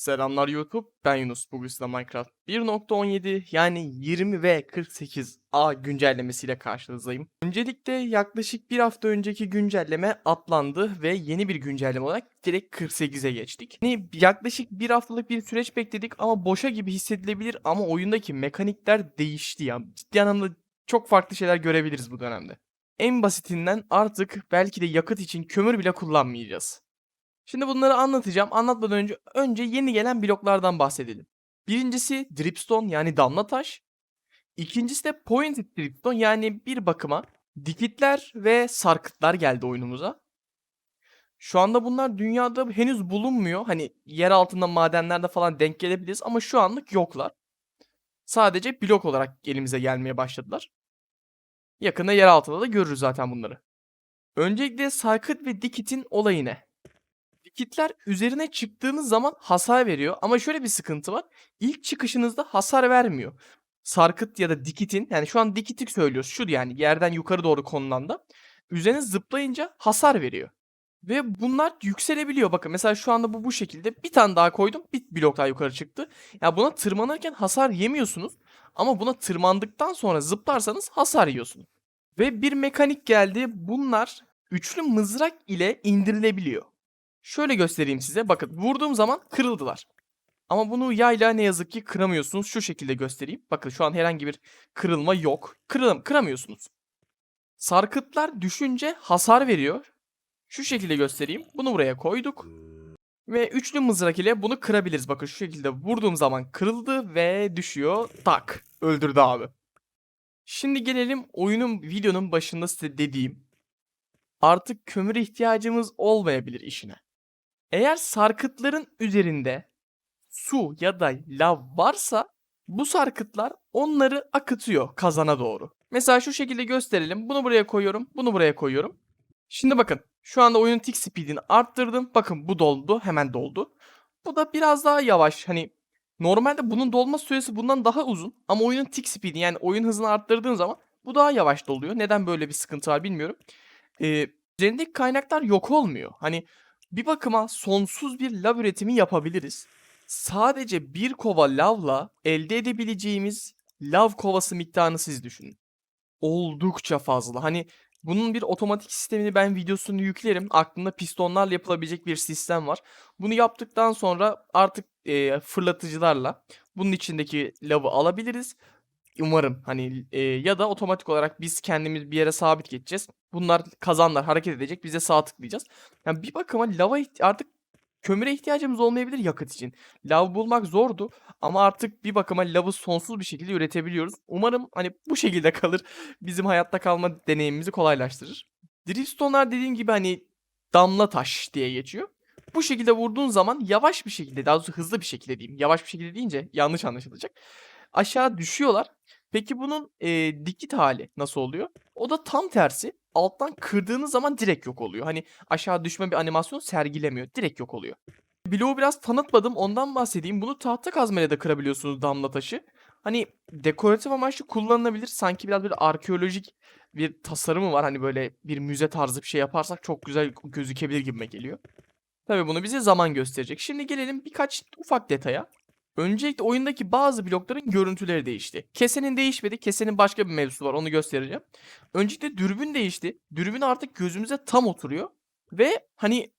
Selamlar YouTube, ben Yunus. Bugün size Minecraft 1.17 yani 20 ve 48A güncellemesiyle karşınızdayım. Öncelikle yaklaşık bir hafta önceki güncelleme atlandı ve yeni bir güncelleme olarak direkt 48'e geçtik. Yani yaklaşık bir haftalık bir süreç bekledik ama boşa gibi hissedilebilir ama oyundaki mekanikler değişti ya. Ciddi anlamda çok farklı şeyler görebiliriz bu dönemde. En basitinden artık belki de yakıt için kömür bile kullanmayacağız. Şimdi bunları anlatacağım. Anlatmadan önce önce yeni gelen bloklardan bahsedelim. Birincisi dripstone yani damla taş. İkincisi de pointed dripstone yani bir bakıma dikitler ve sarkıtlar geldi oyunumuza. Şu anda bunlar dünyada henüz bulunmuyor. Hani yer altında madenlerde falan denk gelebiliriz ama şu anlık yoklar. Sadece blok olarak elimize gelmeye başladılar. Yakında yer altında da görürüz zaten bunları. Öncelikle sarkıt ve dikitin olayı ne? Dikitler üzerine çıktığınız zaman hasar veriyor ama şöyle bir sıkıntı var. İlk çıkışınızda hasar vermiyor. Sarkıt ya da dikitin yani şu an dikitik söylüyoruz. Şu yani yerden yukarı doğru konulan da üzerine zıplayınca hasar veriyor. Ve bunlar yükselebiliyor. Bakın mesela şu anda bu bu şekilde. Bir tane daha koydum. Bir blok daha yukarı çıktı. Ya buna tırmanırken hasar yemiyorsunuz. Ama buna tırmandıktan sonra zıplarsanız hasar yiyorsunuz. Ve bir mekanik geldi. Bunlar üçlü mızrak ile indirilebiliyor. Şöyle göstereyim size. Bakın vurduğum zaman kırıldılar. Ama bunu yayla ne yazık ki kıramıyorsunuz. Şu şekilde göstereyim. Bakın şu an herhangi bir kırılma yok. Kırıl kıramıyorsunuz. Sarkıtlar düşünce hasar veriyor. Şu şekilde göstereyim. Bunu buraya koyduk. Ve üçlü mızrak ile bunu kırabiliriz. Bakın şu şekilde vurduğum zaman kırıldı ve düşüyor. Tak. Öldürdü abi. Şimdi gelelim oyunun videonun başında size dediğim. Artık kömüre ihtiyacımız olmayabilir işine. Eğer sarkıtların üzerinde su ya da lav varsa bu sarkıtlar onları akıtıyor kazana doğru. Mesela şu şekilde gösterelim. Bunu buraya koyuyorum. Bunu buraya koyuyorum. Şimdi bakın. Şu anda oyunun tick speed'ini arttırdım. Bakın bu doldu. Hemen doldu. Bu da biraz daha yavaş. Hani normalde bunun dolma süresi bundan daha uzun. Ama oyunun tick speed'i yani oyun hızını arttırdığın zaman bu daha yavaş doluyor. Neden böyle bir sıkıntı var bilmiyorum. Ee, üzerindeki kaynaklar yok olmuyor. Hani bir bakıma sonsuz bir lav üretimi yapabiliriz. Sadece bir kova lavla elde edebileceğimiz lav kovası miktarını siz düşünün. Oldukça fazla. Hani bunun bir otomatik sistemini ben videosunu yüklerim. Aklımda pistonlarla yapılabilecek bir sistem var. Bunu yaptıktan sonra artık e, fırlatıcılarla bunun içindeki lavı alabiliriz. Umarım hani e, ya da otomatik olarak biz kendimiz bir yere sabit geçeceğiz. Bunlar kazanlar hareket edecek. Biz de sağ tıklayacağız. Yani bir bakıma lava artık kömüre ihtiyacımız olmayabilir yakıt için. Lav bulmak zordu ama artık bir bakıma lavı sonsuz bir şekilde üretebiliyoruz. Umarım hani bu şekilde kalır. Bizim hayatta kalma deneyimimizi kolaylaştırır. Dripstone'lar dediğim gibi hani damla taş diye geçiyor. Bu şekilde vurduğun zaman yavaş bir şekilde daha doğrusu hızlı bir şekilde diyeyim. Yavaş bir şekilde deyince yanlış anlaşılacak. Aşağı düşüyorlar. Peki bunun e, dikit hali nasıl oluyor? O da tam tersi. Alttan kırdığınız zaman direkt yok oluyor. Hani aşağı düşme bir animasyon sergilemiyor. Direkt yok oluyor. Bloğu biraz tanıtmadım ondan bahsedeyim. Bunu tahta kazmayla da kırabiliyorsunuz damla taşı. Hani dekoratif amaçlı kullanılabilir. Sanki biraz bir arkeolojik bir tasarımı var. Hani böyle bir müze tarzı bir şey yaparsak çok güzel gözükebilir gibime geliyor. Tabii bunu bize zaman gösterecek. Şimdi gelelim birkaç ufak detaya. Öncelikle oyundaki bazı blokların görüntüleri değişti. Kesenin değişmedi. Kesenin başka bir mevzusu var. Onu göstereceğim. Öncelikle dürbün değişti. Dürbün artık gözümüze tam oturuyor. Ve hani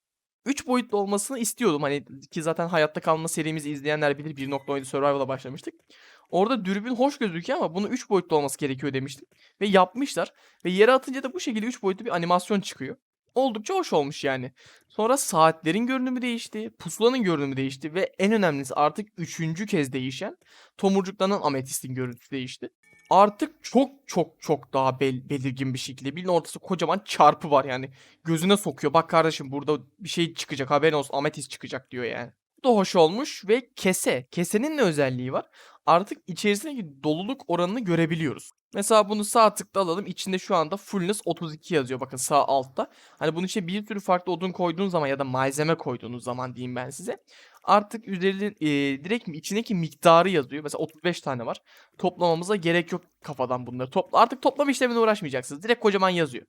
3 boyutlu olmasını istiyordum. Hani ki zaten hayatta kalma serimizi izleyenler bilir. 1.17 Survival'a başlamıştık. Orada dürbün hoş gözüküyor ama bunu 3 boyutlu olması gerekiyor demiştim. Ve yapmışlar. Ve yere atınca da bu şekilde 3 boyutlu bir animasyon çıkıyor. Oldukça hoş olmuş yani. Sonra saatlerin görünümü değişti, pusulanın görünümü değişti ve en önemlisi artık üçüncü kez değişen tomurcuklanan ametistin görüntüsü değişti. Artık çok çok çok daha bel- belirgin bir şekilde bilin ortası kocaman çarpı var yani. Gözüne sokuyor. Bak kardeşim burada bir şey çıkacak haberin olsun ametist çıkacak diyor yani. Bu da hoş olmuş ve kese. Kesenin ne özelliği var? Artık içerisindeki doluluk oranını görebiliyoruz. Mesela bunu sağ tıkla alalım. İçinde şu anda fullness 32 yazıyor. Bakın sağ altta. Hani bunun içine bir sürü farklı odun koyduğunuz zaman ya da malzeme koyduğunuz zaman diyeyim ben size. Artık üzerinde e, direkt içindeki miktarı yazıyor. Mesela 35 tane var. Toplamamıza gerek yok kafadan bunları. Topla artık toplama işlemine uğraşmayacaksınız. Direkt kocaman yazıyor.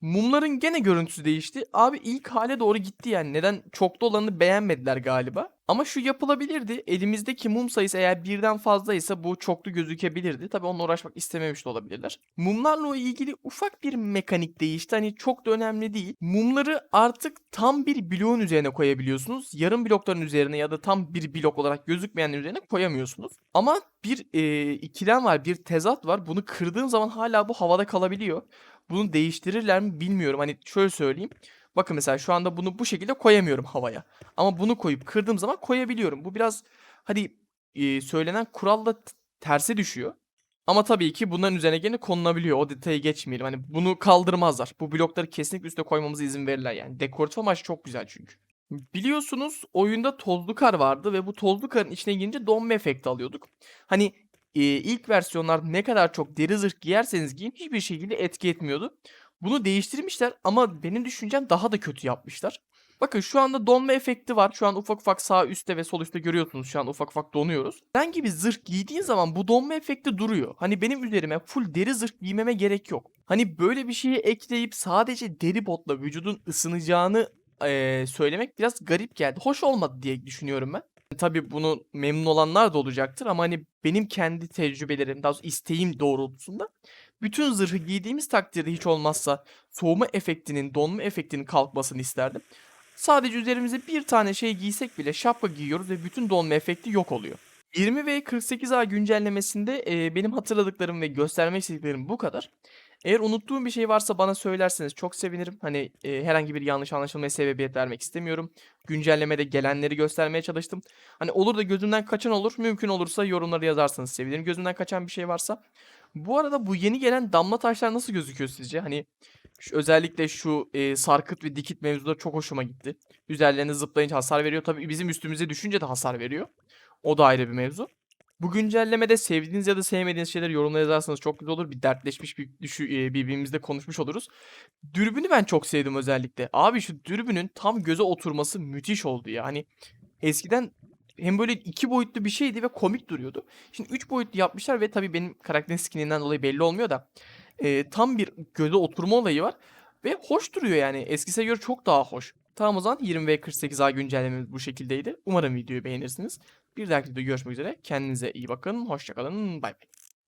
Mumların gene görüntüsü değişti. Abi ilk hale doğru gitti yani. Neden çoklu olanı beğenmediler galiba. Ama şu yapılabilirdi. Elimizdeki mum sayısı eğer birden fazlaysa bu çoklu gözükebilirdi. Tabii onunla uğraşmak istememiş de olabilirler. Mumlarla ilgili ufak bir mekanik değişti. Hani çok da önemli değil. Mumları artık tam bir bloğun üzerine koyabiliyorsunuz. Yarım blokların üzerine ya da tam bir blok olarak gözükmeyenlerin üzerine koyamıyorsunuz. Ama bir e, ikilem var, bir tezat var. Bunu kırdığın zaman hala bu havada kalabiliyor. Bunu değiştirirler mi bilmiyorum. Hani şöyle söyleyeyim. Bakın mesela şu anda bunu bu şekilde koyamıyorum havaya. Ama bunu koyup kırdığım zaman koyabiliyorum. Bu biraz hani e, söylenen kuralla terse düşüyor. Ama tabii ki bunların üzerine gene konulabiliyor. O detayı geçmeyelim. Hani bunu kaldırmazlar. Bu blokları kesinlikle üstüne koymamıza izin verirler yani. Dekoratif amaç çok güzel çünkü. Biliyorsunuz oyunda tozlu kar vardı ve bu tozlu karın içine girince donma efekti alıyorduk. Hani e, ilk versiyonlar ne kadar çok deri zırh giyerseniz giyin hiçbir şekilde etki etmiyordu. Bunu değiştirmişler ama benim düşüncem daha da kötü yapmışlar. Bakın şu anda donma efekti var. Şu an ufak ufak sağ üstte ve sol üstte görüyorsunuz. Şu an ufak ufak donuyoruz. Ben gibi zırh giydiğin zaman bu donma efekti duruyor. Hani benim üzerime full deri zırh giymeme gerek yok. Hani böyle bir şeyi ekleyip sadece deri botla vücudun ısınacağını eee, söylemek biraz garip geldi. Hoş olmadı diye düşünüyorum ben. Tabii bunu memnun olanlar da olacaktır ama hani benim kendi tecrübelerim, daha doğrusu isteğim doğrultusunda bütün zırhı giydiğimiz takdirde hiç olmazsa soğuma efektinin, donma efektinin kalkmasını isterdim. Sadece üzerimize bir tane şey giysek bile şapka giyiyoruz ve bütün donma efekti yok oluyor. 20 ve 48A güncellemesinde e, benim hatırladıklarım ve göstermek istediklerim bu kadar. Eğer unuttuğum bir şey varsa bana söylerseniz çok sevinirim. Hani e, herhangi bir yanlış anlaşılmaya sebebiyet vermek istemiyorum. Güncellemede gelenleri göstermeye çalıştım. Hani olur da gözümden kaçan olur. Mümkün olursa yorumları yazarsanız sevinirim. Gözümden kaçan bir şey varsa. Bu arada bu yeni gelen damla taşlar nasıl gözüküyor sizce? Hani şu, özellikle şu e, sarkıt ve dikit mevzuları çok hoşuma gitti. Üzerlerine zıplayınca hasar veriyor. Tabii bizim üstümüze düşünce de hasar veriyor. O da ayrı bir mevzu. Bu güncellemede sevdiğiniz ya da sevmediğiniz şeyleri yorumlara yazarsanız çok güzel olur. Bir dertleşmiş bir düşü, e, birbirimizle konuşmuş oluruz. Dürbünü ben çok sevdim özellikle. Abi şu dürbünün tam göze oturması müthiş oldu ya. Hani eskiden hem böyle iki boyutlu bir şeydi ve komik duruyordu. Şimdi üç boyutlu yapmışlar ve tabii benim karakterin skininden dolayı belli olmuyor da e, tam bir göze oturma olayı var. Ve hoş duruyor yani. Eskisine göre çok daha hoş. Tamam o zaman 20 ve 48A güncellememiz bu şekildeydi. Umarım videoyu beğenirsiniz. Bir dahaki videoda görüşmek üzere. Kendinize iyi bakın. Hoşçakalın. Bay bay.